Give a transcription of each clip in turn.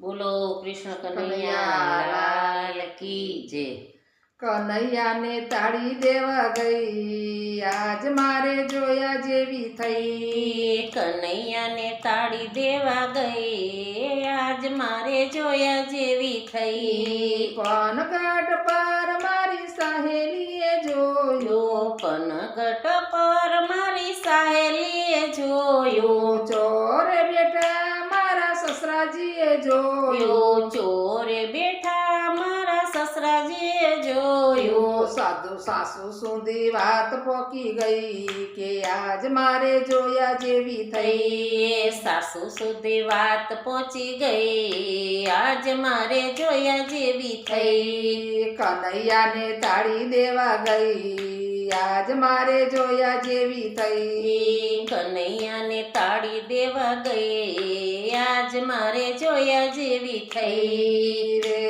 બોલો કૃષ્ણ કનૈયા લાલ કી જય. કનૈયાને તાળી દેવા ગઈ. આજ મારે જોયા જેવી થઈ. કનૈયાને તાળી દેવા ગઈ. આજ મારે જોયા જેવી થઈ. પનઘાટ પર મારી સહેલીએ જોયો. જો પનગટ પર મારી સહેલીએ જોયો ચોરે બેટા મારા સસરાજીએ જોયો. ચોરે બેઠા મારા સસરાજીએ જોયો. સાધુ સાસુ સુધી વાત પોકી ગઈ કે આજ મારે જોયા જેવી થઈ. થઈ સાસુ સુધી વાત પહોંચી ગઈ. આજ મારે જોયા જેવી થઈ. કનૈયાને તાળી દેવા ગઈ. આજ મારે જોયા જેવી થઈ. કનૈયાને તાળી દેવા ગઈ આજ મારે જોયા જેવી થઈ. વેલી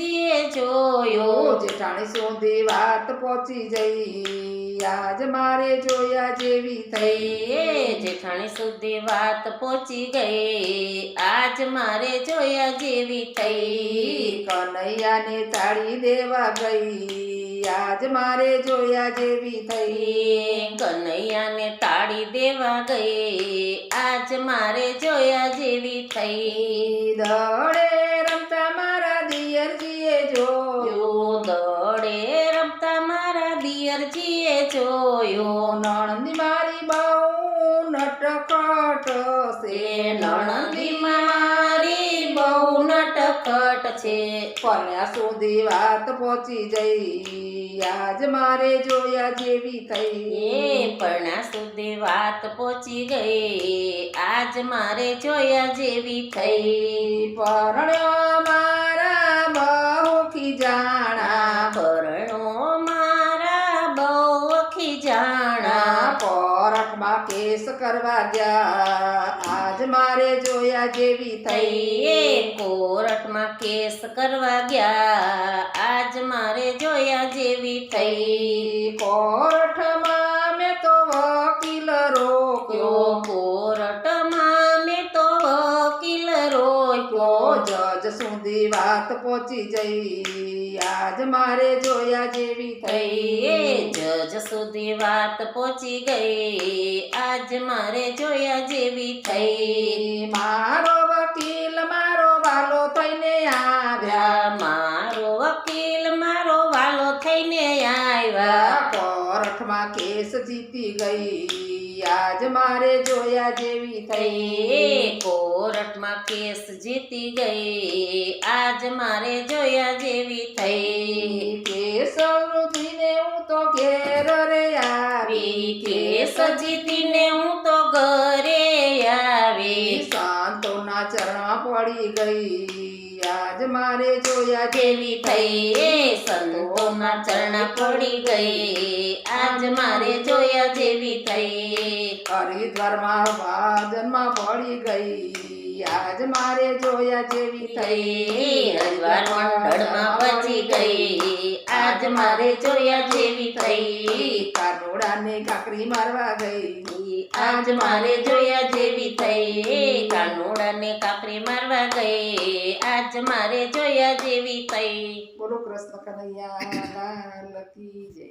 જેઠજીએ જોયો જેઠાણી સુધી વાત પહોંચી જઈ. આજ મારે જોયા જેવી થઈ. થઈ જેઠાણી સુધી વાત પહોંચી ગઈ. આજ મારે જોયા જેવી થઈ. કનૈયાને તાળી દેવા ગઈ. આજ મારે જોયા જેવી થઈ. કનૈયાને તાળી દેવા ગઈ. આજ મારે જોયા જેવી થઈ. દડે છે. નણંદી મારી બહુ નટખટ છે. પન્યા સુધી વાત પહોંચી જઈ આજ મારે જોયા જેવી થઈ. એ પરણા સુધી વાત પહોંચી ગઈ. આજ મારે જોયા જેવી થઈ. પરણ્યો મારા બહુ ખીજાણા કેસ કરવા ગયા. આજ મારે જોયા જેવી થઈ. કોરટમાં કેસ કરવા ગયા. આજ મારે જોયા જેવી થઈ. કોર્ટમાં મેં તો વકીલ રોક્યો. કોરટમાં કોર્ટમાં મેં તો વકીલ રોક્યો. જજ સુધી વાત પહોંચી જઈ. આજ મારે જોયા જેવી થઈ. સુધી વાત પહોંચી ગઈ. આજ મારે જોયા જેવી થઈ. મારો વકીલ મારો વાલો થઈને આવ્યા. મારો વકીલ મારો વાલો થઈને આવ્યા. કોર્ટમાં કેસ જીતી ગઈ. આજ મારે જોયા જેવી થઈ. કોર્ટમાં કેસ જીતી ગઈ. આજ મારે જોયા જેવી થઈ. કેસ વૃદ્ધિને હું તો ઘેર રે આવી. કેસ જીતીને હું તો ઘરે આવી. સાંતોના ચરણમાં પડી ગઈ. આજ મારે જોયા જેવી થઈ. સંતોના ચરણા પડી ગઈ. આજ મારે જોયા જેવી થઈ. હરિદ્વારમાં ભાજનમાં પડી ગઈ. આજ મારે જોયા જેવી થઈ થઈ મંડળમાં બચી ગઈ. આજ મારે જોયા જેવી થઈ કાનોડાને કાકરી મારવા ગઈ. આજ મારે જોયા જેવી થઈ કાનોડાને કાકરી મારવા ગઈ. આજ મારે જોયા જેવી થઈ બોલો કૃષ્ણ કનૈયા લાલ કી જય